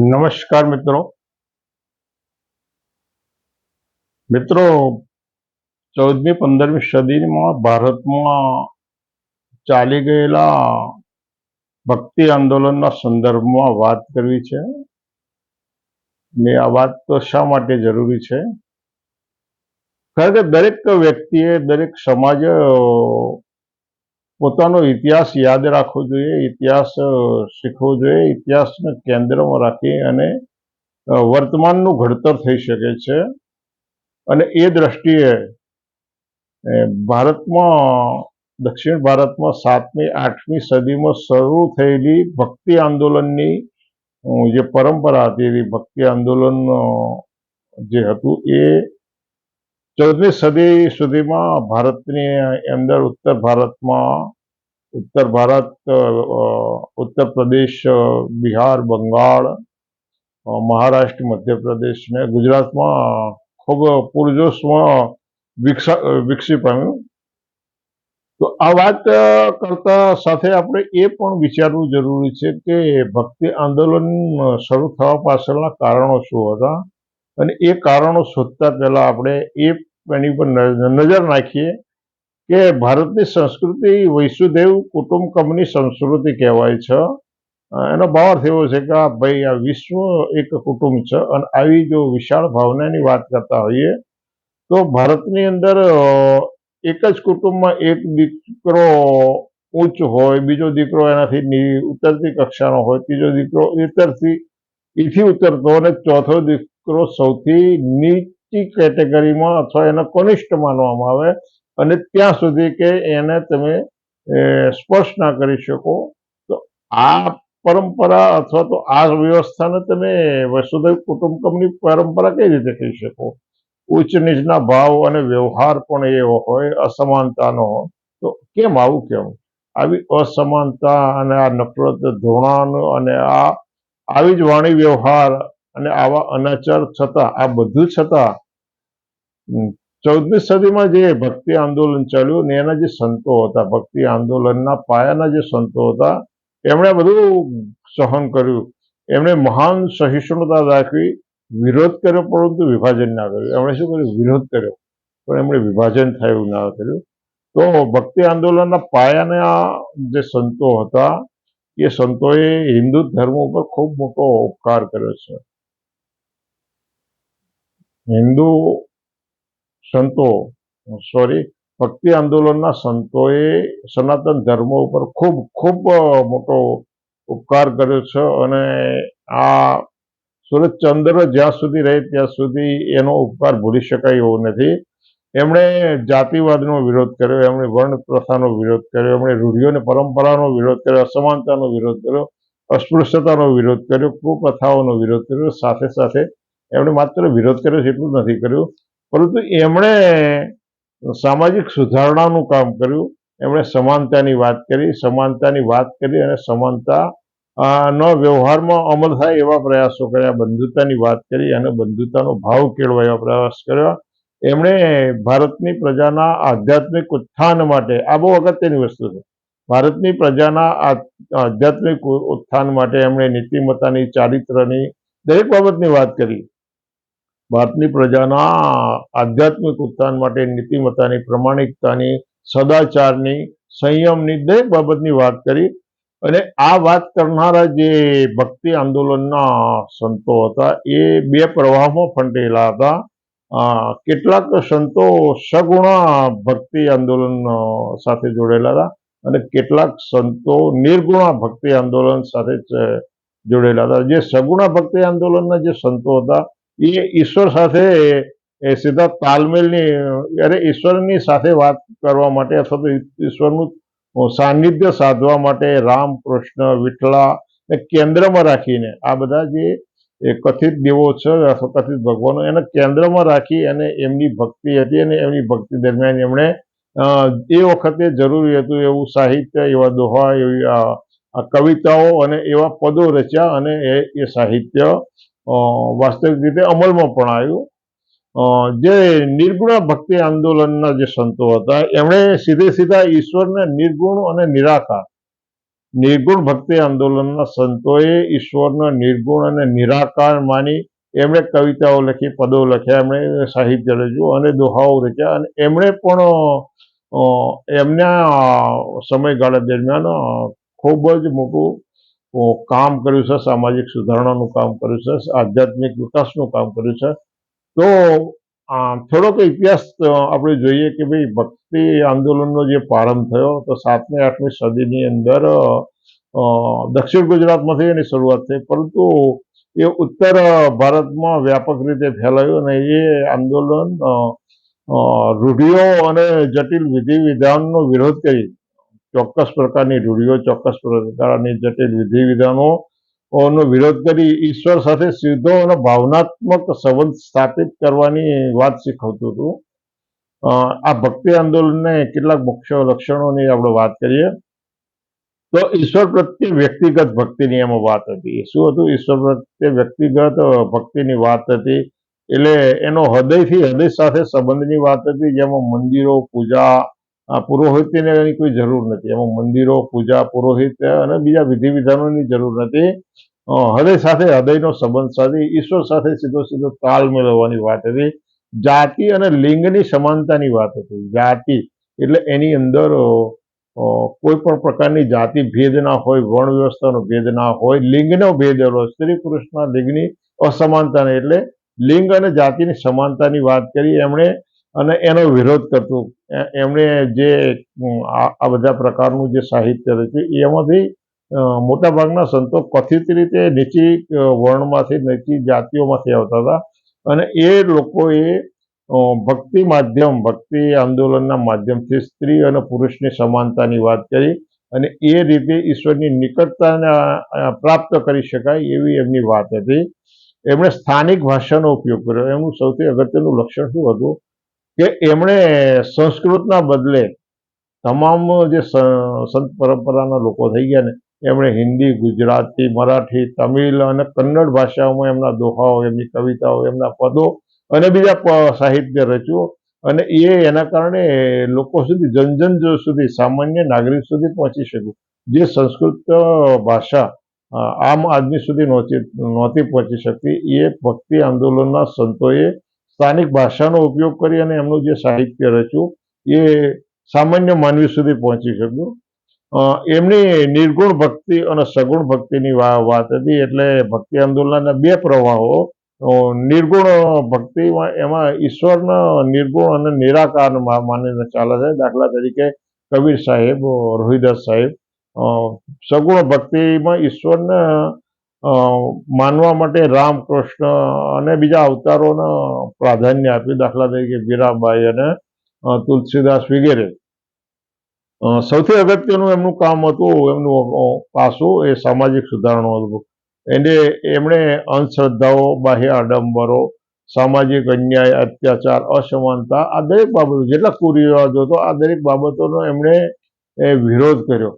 નમસ્કાર મિત્રો. મિત્રો, ચૌદમી, પંદરમી સદીમાં ભારતમાં ચાલી ગયેલા ભક્તિ આંદોલનના સંદર્ભમાં વાત કરવી છે. ને આ વાત તો શા માટે જરૂરી છે? ખરેખર દરેક વ્યક્તિએ, દરેક સમાજે પોતાનો ઇતિહાસ યાદ રાખવો જોઈએ, ઇતિહાસ શીખવો જોઈએ, ઇતિહાસને કેન્દ્રમાં રાખી અને વર્તમાનનું ઘડતર થઈ શકે છે. અને એ દ્રષ્ટિએ ભારતમાં, દક્ષિણ ભારતમાં સાતમી, આઠમી સદીમાં શરૂ થયેલી ભક્તિ આંદોલનની જે પરંપરા હતી એ ભક્તિ આંદોલન જે હતું, એ ચૌદમી સદી સુધીમાં ભારતની અંદર ઉત્તર ભારતમાં ઉત્તર ભારત ઉત્તર પ્રદેશ બિહાર, બંગાળ મહારાષ્ટ્ર, મધ્યપ્રદેશ ને ગુજરાતમાં ખૂબ પૂરજોશમાં વિકસી પામ્યું. તો આ વાત કરતા સાથે આપણે એ પણ વિચારવું જરૂરી છે કે ભક્તિ આંદોલન શરૂ થવા પાછળના કારણો શું હતા? અને એ કારણો શોધતા પહેલા આપણે એ એની પર નજર નાખીએ. કે ભારતની સંસ્કૃતિ વૈસુદેવ કુટુંબકમની સંસ્કૃતિ કહેવાય છે. એનો ભાવાર્થ એવો છે કે આ ભાઈ, આ વિશ્વ એક કુટુંબ છે અને આવી જો વિશાળ ભાવનાની વાત કરતા હોઈએ, તો ભારતની અંદર એક જ કુટુંબમાં એક દીકરો ઉચ્ચ હોય, બીજો દીકરો એનાથી ઉતરતી કક્ષાનો હોય, ત્રીજો દીકરો ઉતરતી, એથી ઉતરતો અને ચોથો દીકરો સૌથી નીચી કેટેગરીમાં અથવા એને કનિષ્ઠ માનવામાં આવે અને ત્યાં સુધી કે એને તમે સ્પર્શ ના કરી શકો, તો આ પરંપરા અથવા તો આ વ્યવસ્થાને તમે વસુધૈવ કુટુંબકમની પરંપરા કઈ રીતે કહી શકો? ઉચ્ચ નીચના ભાવ અને વ્યવહાર પણ એવો હોય અસમાનતાનો તો કેમ આવું કેમ? આવી અસમાનતા અને આ નફરત ધોરણો અને આ આવી જ વાણી વ્યવહાર અને આવા અનાચાર છતાં, આ બધું છતાં ચૌદમી સદીમાં જે ભક્તિ આંદોલન ચાલ્યું ને એના જે સંતો હતા, ભક્તિ આંદોલનના પાયાના જે સંતો હતા, એમણે બધું સહન કર્યું. એમણે મહાન સહિષ્ણુતા દાખવી વિરોધ કર્યો પરંતુ વિભાજન ના કર્યું. એમણે શું કર્યું? વિરોધ કર્યો. પણ એમણે વિભાજન થયું ના કર્યું. તો ભક્તિ આંદોલનના પાયાના જે સંતો હતા, એ સંતોએ હિન્દુ ધર્મ ઉપર ખૂબ મોટો ઉપકાર કર્યો છે. હિન્દુ સંતો સોરી ભક્તિ આંદોલનના સંતોએ સનાતન ધર્મ ઉપર ખૂબ ખૂબ મોટો ઉપકાર કર્યો છે અને આ સુરતચંદ્ર જ્યાં સુધી રહે ત્યાં સુધી એનો ઉપકાર ભૂલી શકાય એવો નથી. એમણે જાતિવાદનો વિરોધ કર્યો, એમણે વર્ણ પ્રથાનો વિરોધ કર્યો, એમણે રૂઢિઓ પરંપરાનો વિરોધ કર્યો, અસમાનતાનો વિરોધ કર્યો, અસ્પૃશ્યતાનો વિરોધ કર્યો, કુપ્રથાઓનો વિરોધ કર્યો, સાથે સાથે એમણે માત્ર વિરોધ કર્યો છે એટલું નથી કર્યું. પરંતુ એમણે સામાજિક સુધારણાનું કામ કર્યું, એમણે સમાનતાની વાત કરી, સમાનતાની વાત કરી અને સમાનતા નો વ્યવહારમાં અમલ થાય એવા પ્રયાસો કર્યા, બંધુતાની વાત કરી અને બંધુતાનો ભાવ કેળવા એવા પ્રયાસ કર્યા. એમણે ભારતની પ્રજાના આધ્યાત્મિક ઉત્થાન માટે, આ બહુ અગત્યની વસ્તુ છે, ભારતની પ્રજાના આધ્યાત્મિક ઉત્થાન માટે એમણે નીતિમત્તાની, ચારિત્રની દરેક બાબતની વાત કરી. ભારતની પ્રજાના આધ્યાત્મિક ઉત્થાન માટે નીતિમત્તાની, પ્રમાણિકતાની, સદાચારની, સંયમની દરેક બાબતની વાત કરી અને આ વાત કરનારા જે ભક્તિ આંદોલનના સંતો હતા, એ બે પ્રવાહમાં ફંટેલા હતા. કેટલાક સંતો સગુણા ભક્તિ આંદોલન સાથે જોડેલા હતા અને કેટલાક સંતો નિર્ગુણા ભક્તિ આંદોલન સાથે જોડેલા હતા. જે સગુણા ભક્તિ આંદોલનના જે સંતો હતા એ ઈશ્વર સાથે સીધા તાલમેલની, અરે ઈશ્વરની સાથે વાત કરવા માટે અથવા તો ઈશ્વરનું સાનિધ્ય સાધવા માટે રામ, કૃષ્ણ વિઠલા ને કેન્દ્રમાં રાખીને આ બધા જે એ કથિત દેવો છે અથવા કથિત ભગવાનો એને કેન્દ્રમાં રાખી અને એમની ભક્તિ હતી અને એમની ભક્તિ દરમિયાન એમણે એ વખતે જરૂરી હતું એવું સાહિત્ય, એવા દોહા, એવી કવિતાઓ અને એવા પદો રચ્યા અને એ સાહિત્ય વાસ્તવિક રીતે અમલમાં પણ આવ્યું. જે નિર્ગુણ ભક્તિ આંદોલનના જે સંતો હતા, એમણે સીધે સીધા ઈશ્વરને નિર્ગુણ અને નિરાકાર, નિર્ગુણ ભક્તિ આંદોલનના સંતોએ ઈશ્વરના નિર્ગુણ અને નિરાકાર માની એમણે કવિતાઓ લખી, પદો લખ્યા, એમણે સાહિત્ય લખ્યું અને દોહાઓ રચ્યા અને એમણે પણ એમના સમયગાળા દરમિયાન ખૂબ જ મોટું કામ કર્યું છે, સામાજિક સુધારણાનું કામ કર્યું છે, આધ્યાત્મિક વિકાસનું કામ કર્યું છે. તો થોડોક ઇતિહાસ આપણે જોઈએ કે ભાઈ ભક્તિ આંદોલનનો જે પ્રારંભ થયો, તો સાતમી, આઠમી સદીની અંદર દક્ષિણ ગુજરાતમાંથી એની શરૂઆત થઈ. પરંતુ એ ઉત્તર ભારતમાં વ્યાપક રીતે ફેલાયું અને એ આંદોલન રૂઢિઓ અને જટિલ વિધિ વિધાનનો વિરોધ કરી. ચોક્કસ પ્રકારની રૂઢિઓ, ચોક્કસ પ્રકારની જટિલ વિધિ વિધાનો વિરોધ કરી ઈશ્વર સાથે સીધો અને ભાવનાત્મક સંબંધ સ્થાપિત કરવાની વાત શીખવતું હતું. આ ભક્તિ આંદોલનને કેટલાક મુખ્ય લક્ષણોની આપણે વાત કરીએ. તો ઈશ્વર પ્રત્યે વ્યક્તિગત ભક્તિની એમાં વાત હતી. શું હતું? ઈશ્વર પ્રત્યે વ્યક્તિગત ભક્તિની વાત હતી. એટલે એનો હૃદયથી હૃદય સાથે સંબંધની વાત હતી. જેમાં મંદિરો, પૂજા આ પુરોહિતની એની કોઈ જરૂર નથી. એમાં મંદિરો, પૂજા, પુરોહિત અને બીજા વિધિ વિધાનોની જરૂર નથી. હૃદય સાથે હૃદયનો સંબંધ સાથે ઈશ્વર સાથે સીધો સીધો તાલ મેળવવાની વાત હતી. જાતિ અને લિંગની સમાનતાની વાત હતી. જાતિ એટલે એની અંદર કોઈ પણ પ્રકારની જાતિ ભેદ ના હોય વર્ણ વ્યવસ્થાનો ભેદ ના હોય, લિંગનો ભેદ હોય સ્ત્રી પુરુષના લિંગની અસમાનતા નહીં એટલે લિંગ અને જાતિની સમાનતાની વાત કરી. એમણે અને એનો વિરોધ કરતું. એમણે જે આ બધા પ્રકારનું જે સાહિત્ય રચ્યું, એમાંથી મોટાભાગના સંતો કથિત રીતે નીચી વર્ણમાંથી નીચી જાતિઓમાંથી આવતા હતા. અને એ લોકોએ ભક્તિ માધ્યમ, ભક્તિ આંદોલનના માધ્યમથી સ્ત્રી અને પુરુષની સમાનતાની વાત કરી અને એ રીતે ઈશ્વરની નિકટતાને પ્રાપ્ત કરી શકાય એવી એમની વાત હતી. એમણે સ્થાનિક ભાષાનો ઉપયોગ કર્યો. એમનું સૌથી અગત્યનું લક્ષણ શું હતું? કે એમણે સંસ્કૃતના બદલે તમામ જે સંત પરંપરાના લોકો થઈ ગયા ને, એમણે હિન્દી, ગુજરાતી, મરાઠી, તમિલ અને કન્નડ ભાષાઓમાં એમના દોહાઓ, એમની કવિતાઓ, એમના પદો અને બીજા સાહિત્ય રચ્યું અને એ એના કારણે લોકો સુધી જન જન સુધી, સામાન્ય નાગરિક સુધી પહોંચી શક્યું. જે સંસ્કૃત ભાષા આમ આદમી સુધી નહોતી નહોતી પહોંચી શકતી, એ ભક્તિ આંદોલનના સંતોએ સ્થાનિક ભાષાનો ઉપયોગ કરી અને એમનું જે સાહિત્ય રચ્યું, એ સામાન્ય માનવી સુધી પહોંચી શક્યું. એમની નિર્ગુણ ભક્તિ અને સગુણ ભક્તિની વાત હતી એટલે ભક્તિ આંદોલનના બે પ્રવાહો નિર્ગુણ ભક્તિમાં એમાં ઈશ્વરના નિર્ગુણ અને નિરાકાર માનીને ચાલે છે. દાખલા તરીકે કબીર સાહેબ, રોહિદાસ સાહેબ સગુણ ભક્તિમાં ઈશ્વરને માનવા માટે રામકૃષ્ણ અને બીજા અવતારોને પ્રાધાન્ય આપ્યું દાખલા તરીકે મીરાબાઈ અને તુલસીદાસ વગેરે. સૌથી અગત્યનું એમનું કામ હતું, એમનું પાસું એ સામાજિક સુધારણું હતું. એને એમણે અંધશ્રદ્ધાઓ, બાહ્ય આડંબરો, સામાજિક અન્યાય, અત્યાચાર, અસમાનતા આ દરેક બાબતો જેટલા કુરિવાજો હતો, આ દરેક બાબતોનો એમણે એ વિરોધ કર્યો.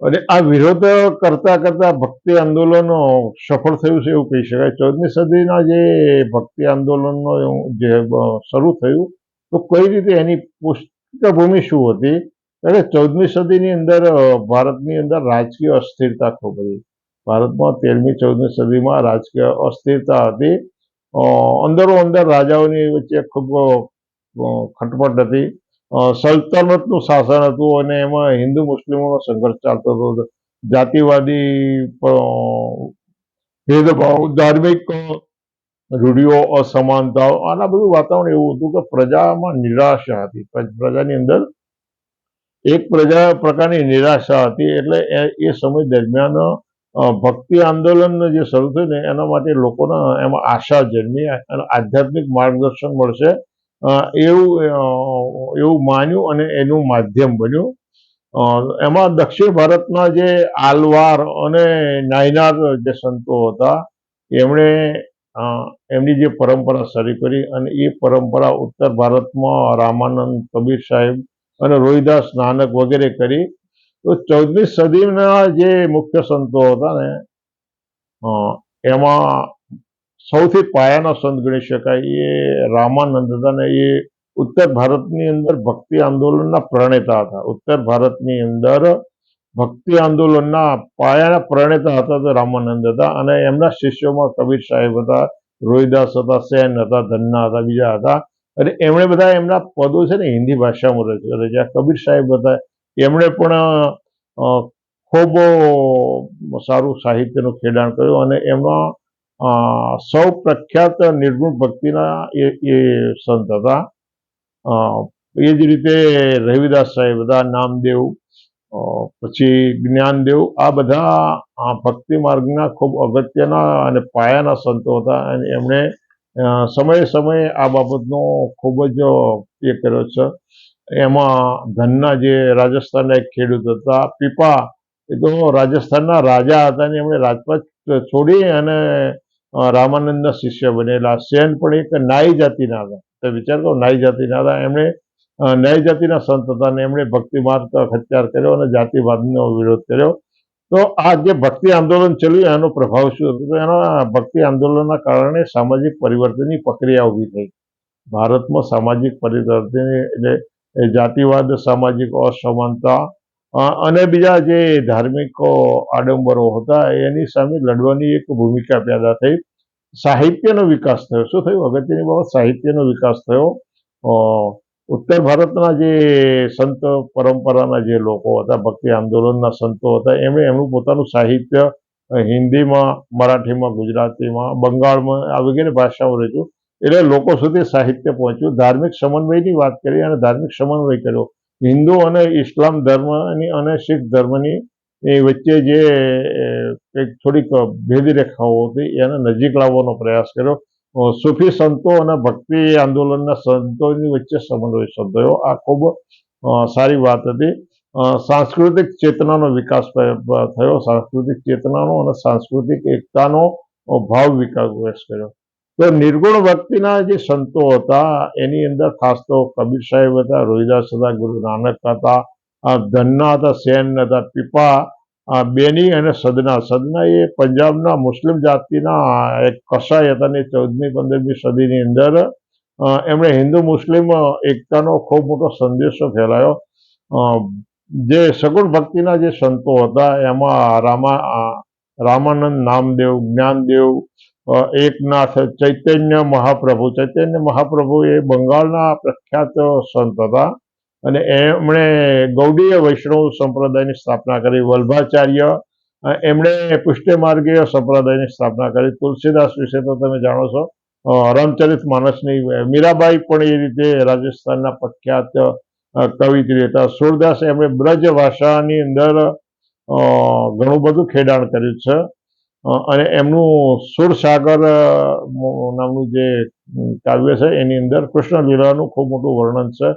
અને આ વિરોધ કરતા કરતા ભક્તિ આંદોલનો સફળ થયું છે એવું કહી શકાય. ચૌદમી સદીના જે ભક્તિ આંદોલનનો જે શરૂ થયું, તો કઈ રીતે એની પૃષ્ઠભૂમિ શું હતી? એટલે ચૌદમી સદીની અંદર ભારતની અંદર રાજકીય અસ્થિરતા ખૂબ હતી. ભારતમાં તેરમી, ચૌદમી સદીમાં રાજકીય અસ્થિરતા હતી. અંદરો અંદર રાજાઓની વચ્ચે ખૂબ ખટપટ હતી. સલ્તનતનું શાસન હતું અને એમાં હિન્દુ મુસ્લિમોનો સંઘર્ષ ચાલતો હતો. જાતિવાદી ભેદભાવ, ધાર્મિક રૂઢિઓ, અસમાનતાઓ, આના બધું વાતાવરણ એવું હતું કે પ્રજામાં નિરાશા હતી. પ્ર- પ્રજાની અંદર એક પ્રજા પ્રકારની નિરાશા હતી એટલે એ સમય દરમિયાન ભક્તિ આંદોલન જે શરૂ થયું ને એના માટે લોકોના એમાં આશા જન્મી અને આધ્યાત્મિક માર્ગદર્શન મળશે. એવું એવું માન્યું અને એનું માધ્યમ બન્યું. એમાં દક્ષિણ ભારતના જે આલવાર અને નાયનાર જે સંતો હતા, એમણે એમની જે પરંપરા શરૂ કરી અને એ પરંપરા ઉત્તર ભારતમાં રામાનંદ કબીર સાહેબ અને રોહિદાસ નાનક વગેરે કરી. તો ચૌદમી સદીના જે મુખ્ય સંતો હતા ને એમાં સૌથી પાયાના સંત ગણી શકાય એ રામાનંદ હતા ને એ ઉત્તર ભારતની અંદર ભક્તિ આંદોલનના પ્રણેતા હતા. ઉત્તર ભારતની અંદર ભક્તિ આંદોલનના પાયાના પ્રણેતા હતા તો રામાનંદ હતા અને એમના શિષ્યોમાં કબીર સાહેબ હતા રોહિદાસ હતા સેન હતા ધન્ના હતા બીજા હતા. અને એમણે બધા એમના પદો છે ને હિન્દી ભાષામાં રચ- રચ્યા કબીર સાહેબ હતા એમણે પણ ખૂબ સારું સાહિત્યનું ખેડાણ કર્યું અને એમના અ, સૌ પ્રખ્યાત નિર્ગુણ ભક્તિના એ એ સંત હતા. એ જ રીતે રવિદાસ સાહેબ હતા, નામદેવ પછી જ્ઞાનદેવ, આ બધા ભક્તિ માર્ગના ખૂબ અગત્યના અને પાયાના સંતો હતા અને એમણે સમયે સમયે આ બાબતનો ખૂબ જ એ કર્યો છે. એમાં ધનના જે રાજસ્થાનના એક ખેડૂત હતા, પીપા, એ તો રાજસ્થાનના રાજા હતા અને એમણે રાજપાટ છોડી અને રામાનંદના શિષ્ય બનેલા. સેન પણ એક નાઈ જાતિના હતા. તો વિચાર કરો, નાઈ જાતિના હતા. એમણે ન્યાય જાતિના સંત હતા અને એમણે ભક્તિ માર્ગ ખચ્ચાર કર્યો અને જાતિવાદનો વિરોધ કર્યો. તો આ જે ભક્તિ આંદોલન ચાલ્યું, એનો પ્રભાવ શું હતો? તો એના ભક્તિ આંદોલનના કારણે સામાજિક પરિવર્તનની પ્રક્રિયા ઊભી થઈ. ભારતમાં સામાજિક પરિવર્તન એટલે જાતિવાદ, સામાજિક અસમાનતા અને બીજા જે ધાર્મિક આડંબરો હતા, એની સામે લડવાની એક ભૂમિકા પેદા થઈ. સાહિત્યનો વિકાસ થયો. શું થયું? અગત્યની બાબત સાહિત્યનો વિકાસ થયો. ઉત્તર ભારતના જે સંત, પરંપરાના જે લોકો હતા, ભક્તિ આંદોલનના સંતો હતા, એમણે એમનું પોતાનું સાહિત્ય હિન્દીમાં, મરાઠીમાં, ગુજરાતીમાં, બંગાળમાં, આ વગેરે ભાષાઓ રચ્યું. એટલે લોકો સુધી સાહિત્ય પહોંચ્યું. ધાર્મિક સમન્વયની વાત કરી અને ધાર્મિક સમન્વય કર્યો. હિન્દુ અને ઇસ્લામ ધર્મની અને શીખ ધર્મની એ વચ્ચે જે એક થોડીક ભેદરેખાઓ હતી, એને નજીક લાવવાનો પ્રયાસ કર્યો. સૂફી સંતો અને ભક્તિ આંદોલનના સંતોની વચ્ચે સમન્વય સર્જાયો. આ ખૂબ સારી વાત હતી. સાંસ્કૃતિક ચેતનાનો વિકાસ થયો. સાંસ્કૃતિક ચેતનાનો અને સાંસ્કૃતિક એકતાનો ભાવ વિકાસ કર્યો. તો નિર્ગુણ ભક્તિના જે સંતો હતા, એની અંદર ખાસ તો કબીર સાહેબ હતા, રોહિદાસ હતા, ગુરુ નાનક હતા ધન્ના હતા, સેન હતા, પીપા બેની અને સદના. સદના એ પંજાબના મુસ્લિમ જાતિના એક કસાય હતા ને ચૌદમી, પંદરમી સદીની અંદર. એમણે હિન્દુ મુસ્લિમ એકતાનો ખૂબ મોટો સંદેશો ફેલાયો. જે સગુણ ભક્તિના જે સંતો હતા, એમાં રામા, રામાનંદ નામદેવ, જ્ઞાનદેવ એકનાથ ચૈતન્ય મહાપ્રભુ. ચૈતન્ય મહાપ્રભુ એ બંગાળના પ્રખ્યાત સંત હતા અને એમણે ગૌડીય વૈષ્ણવ સંપ્રદાયની સ્થાપના કરી, વલ્ભાચાર્ય એમણે પુષ્ટિ માર્ગીય સંપ્રદાયની સ્થાપના કરી. તુલસીદાસ વિશે તો તમે જાણો છો. રામચરિત માનસની મીરાબાઈ પણ એ રીતે રાજસ્થાનના પ્રખ્યાત કવિત્રી હતા. સુરદાસ એમણે બ્રજ ભાષાની અંદર ઘણું બધું ખેડાણ કર્યું છે. અને એમનું સુરસાગર નામનું જે કાવ્ય છે, એની અંદર કૃષ્ણ લીલાનું ખૂબ મોટું વર્ણન છે.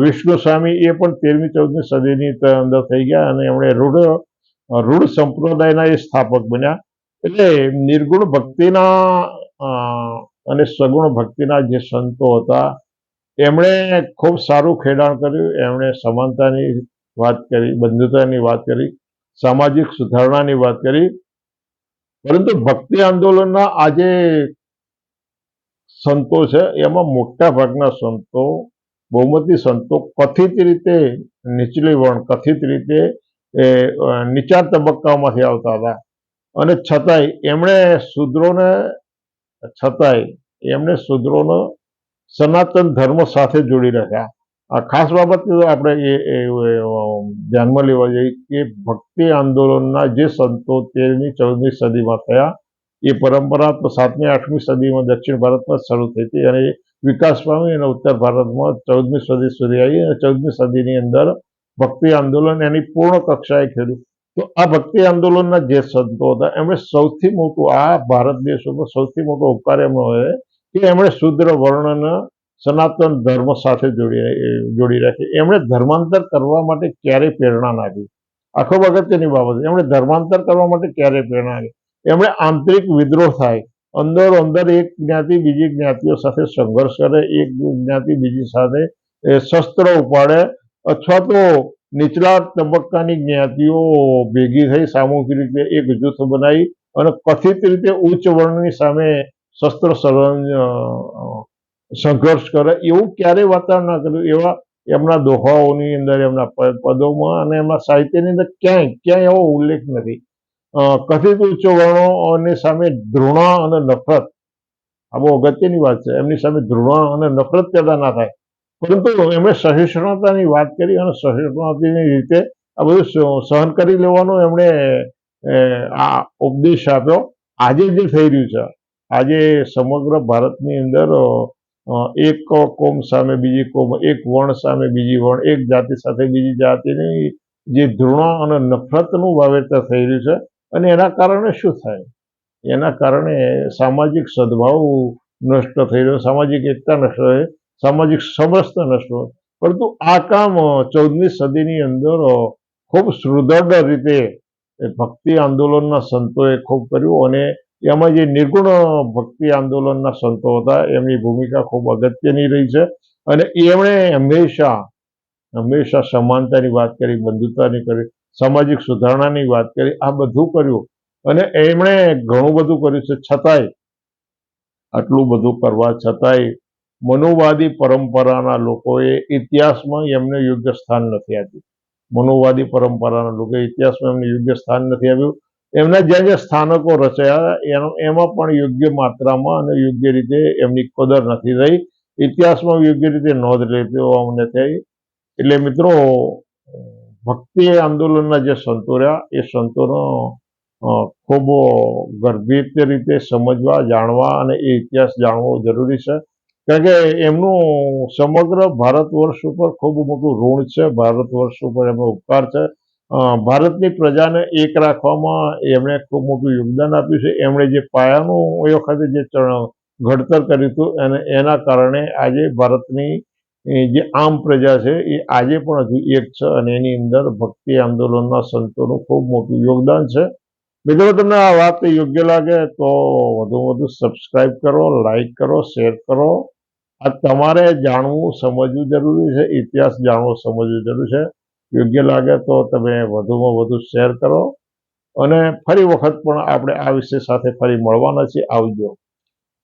વિષ્ણુ સ્વામી એ પણ તેરમી ચૌદમી સદીની અંદર થઈ ગયા અને એમણે રૂઢ રૂઢ સંપ્રદાયના એ સ્થાપક બન્યા. એટલે નિર્ગુણ ભક્તિના અને સગુણ ભક્તિના જે સંતો હતા, એમણે ખૂબ સારું ખેડાણ કર્યું. એમણે સમાનતાની વાત કરી, બંધુતાની વાત કરી, સામાજિક સુધારણાની વાત કરી. પરંતુ ભક્તિ આંદોલનના આજે સંતો છે, એમાં મોટા ભાગના સંતો, બહુમતી સંતો કથિત રીતે નીચલી વર્ણ, કથિત રીતે એ નીચા તબક્કામાંથી આવતા હતા. અને છતાંય એમણે શૂદ્રોને છતાંય એમણે શૂદ્રોનો સનાતન ધર્મ સાથે જોડી રાખ્યા. આ ખાસ બાબત આપણે એ ધ્યાનમાં લેવા જોઈએ કે ભક્તિ આંદોલનના જે સંતો તેરમી, ચૌદમી સદીમાં થયા, એ પરંપરા તો સાતમી, આઠમી સદીમાં દક્ષિણ ભારતમાં શરૂ થઈ હતી અને વિકાસ પામી અને ઉત્તર ભારતમાં ચૌદમી સદી સુધી આવી અને ચૌદમી સદીની અંદર ભક્તિ આંદોલન એની પૂર્ણ કક્ષાએ ખેડ્યું. તો આ ભક્તિ આંદોલનના જે સંતો હતા, એમણે સૌથી મોટું આ ભારત દેશોમાં સૌથી મોટો ઉપકાર એમનો હોય કે એમણે શુદ્ર વર્ણને સનાતન ધર્મ સાથે જોડી જોડી રાખી. એમણે ધર્માંતર કરવા માટે ક્યારેય પ્રેરણા ના આપી. આ અગત્યની બાબત. એમણે ધર્માંતર કરવા માટે ક્યારેય પ્રેરણા આપી. એમણે આંતરિક વિદ્રોહ થાય. અંદર અંદર એક જ્ઞાતિ બીજી જ્ઞાતિઓ સાથે સંઘર્ષ કરે. એક જ્ઞાતિ બીજી સાથે શસ્ત્ર ઉપાડે. અથવા તો નીચલા તબક્કાની જ્ઞાતિઓ ભેગી થઈ સામૂહિક રીતે એક જૂથ બનાવી અને કથિત રીતે ઉચ્ચ વર્ણની સામે શસ્ત્ર સંઘર્ષ કરે, એવું ક્યારેય વાતાવરણ ના કર્યું? એવા એમના દોહાઓની અંદર, એમના પદોમાં અને એમના સાહિત્યની અંદર ક્યાંય ક્યાંય એવો ઉલ્લેખ નથી. કથિત ઉચ્ચ વર્ણોની સામે ધૃણા અને નફરત. આ બહુ અગત્યની વાત છે. એમની સામે ધૃણા અને નફરત પેદા ના થાય. પરંતુ એમણે સહિષ્ણુતાની વાત કરી અને સહિષ્ણુતાની રીતે આ બધું સહન કરી લેવાનો એમણે આ ઉપદેશ આપ્યો. આજે જે થઈ રહ્યું છે, આજે સમગ્ર ભારતની અંદર એક કોમ સામે બીજી કોમ, એક વર્ણ સામે બીજી વર્ણ, એક જાતિ સાથે બીજી જાતિની જે ધૃણા અને નફરતનું વાવેતર થઈ રહ્યું છે અને એના કારણે શું થાય? એના કારણે સામાજિક સદભાવ નષ્ટ થઈ રહ્યો, સામાજિક એકતા નષ્ટ થઈ સામાજિક સમરસતા નષ્ટ પરંતુ આ કામ ચૌદમી સદીની અંદર ખૂબ સુદૃઢ રીતે ભક્તિ આંદોલનના સંતોએ ખૂબ કર્યું અને એમાં જે નિર્ગુણ ભક્તિ આંદોલનના સંતો હતા, એમની ભૂમિકા ખૂબ અગત્યની રહી છે. અને એમણે હંમેશા હંમેશા સમાનતાની વાત કરી, બંધુતાની કરી, સામાજિક સુધારણાની વાત કરી, આ બધું કર્યું. અને એમણે ઘણું બધું કર્યું છે છતાંય. આટલું બધું કરવા છતાંય મનુવાદી પરંપરાના લોકોએ ઇતિહાસમાં એમને યોગ્ય સ્થાન નથી આપ્યું. મનુવાદી પરંપરાના લોકોએ ઇતિહાસમાં એમને યોગ્ય સ્થાન નથી આપ્યું. એમના જ્યાં જ્યાં સ્થાનકો રચાયા, એનો, એમાં પણ યોગ્ય માત્રામાં અને યોગ્ય રીતે એમની કદર નથી રહી. ઇતિહાસમાં યોગ્ય રીતે નોંધ લેતી અમને થઈ. એટલે મિત્રો, ભક્તિ આંદોલનના જે સંતો રહ્યા, એ સંતોનો ખૂબ ગર્ભિત રીતે સમજવા, જાણવા અને એ ઇતિહાસ જાણવો જરૂરી છે. કારણ કે એમનું સમગ્ર ભારત વર્ષ ઉપર ખૂબ મોટું ઋણ છે. ભારત વર્ષ ઉપર એમનો ઉપકાર છે. ભારતની પ્રજાને એક રાખવામાં એમણે ખૂબ મોટું યોગદાન આપ્યું છે. એમણે જે પાયાનું એ વખતે જે ઘડતર કર્યું હતું, અને એના કારણે આજે ભારતની જે આમ પ્રજા છે, એ આજે પણ હજુ એક છે, અને એની અંદર ભક્તિ આંદોલનના સંતોનું ખૂબ મોટું યોગદાન છે. મિત્રો, તમને આ વાત યોગ્ય લાગે તો વધુ વધુ સબસ્ક્રાઈબ કરો લાઈક કરો, શેર કરો. આ તમારે જાણવું, સમજવું જરૂરી છે, ઇતિહાસ જાણવો, સમજવું જરૂરી છે. યોગ્ય લાગે તો તમે વધુમાં વધુ શેર કરો. અને ફરી વખત પણ આપણે આ વિષય સાથે ફરી મળવાના છીએ. આવજો.